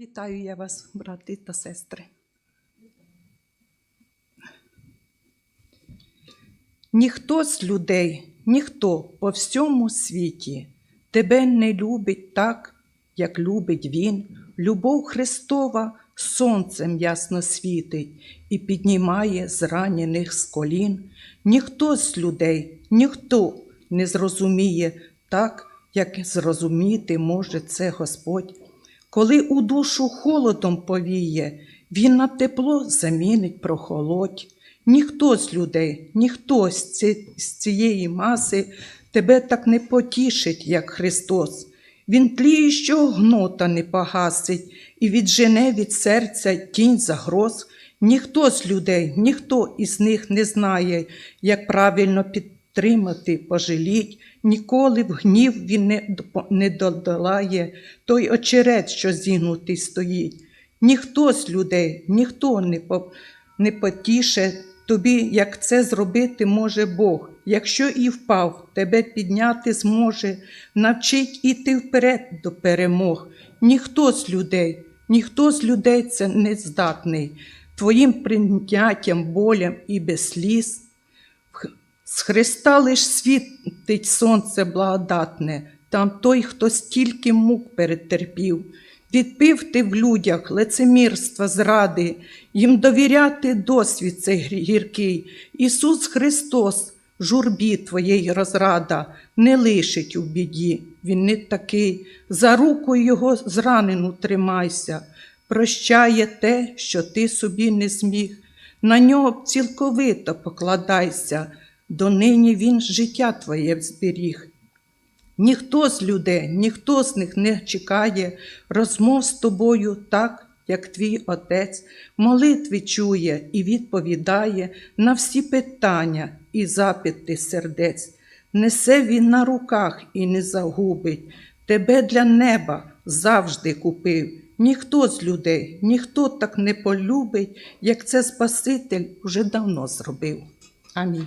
Вітаю я вас, брати та сестри. Ніхто з людей, ніхто по всьому світі тебе не любить так, як любить Він. Любов Христова сонцем ясно світить і піднімає зранених з колін. Ніхто з людей, ніхто не зрозуміє так, як зрозуміти може це Господь. Коли у душу холодом повіє, він на тепло замінить прохолодь. Ніхто з людей, ніхто з, цієї маси тебе так не потішить, як Христос. Він тліючого гнота не погасить і віджене від серця тінь загроз. Ніхто з людей, ніхто із них не знає, як правильно підтримати, пожаліть. Ніколи в гнів він не, не додолає той очерет, що зігнутий стоїть. Ніхто з людей, ніхто не, не потіше тобі, як це зробити може Бог. Якщо і впав, тебе підняти зможе, навчить іти вперед до перемог. Ніхто з людей, ніхто з людей це не здатний. Твоїм прийняттям, болям і без сліз. З Христа лиш світить сонце благодатне, там той, хто стільки мук перетерпів. Відпив ти в людях лицемірства зради, їм довіряти досвід цей гіркий. Ісус Христос, журбі твоєї розрада, не лишить у біді. Він не такий. За руку його зранену тримайся, прощає те, що ти собі не зміг. На нього цілковито покладайся, донині він життя твоє зберіг. Ніхто з людей, ніхто з них не чекає розмов з тобою так, як твій отець, молитви чує і відповідає на всі питання і запити сердець. Несе він на руках і не загубить. Тебе для неба завжди купив. Ніхто з людей, ніхто так не полюбить, як це Спаситель уже давно зробив. Амінь.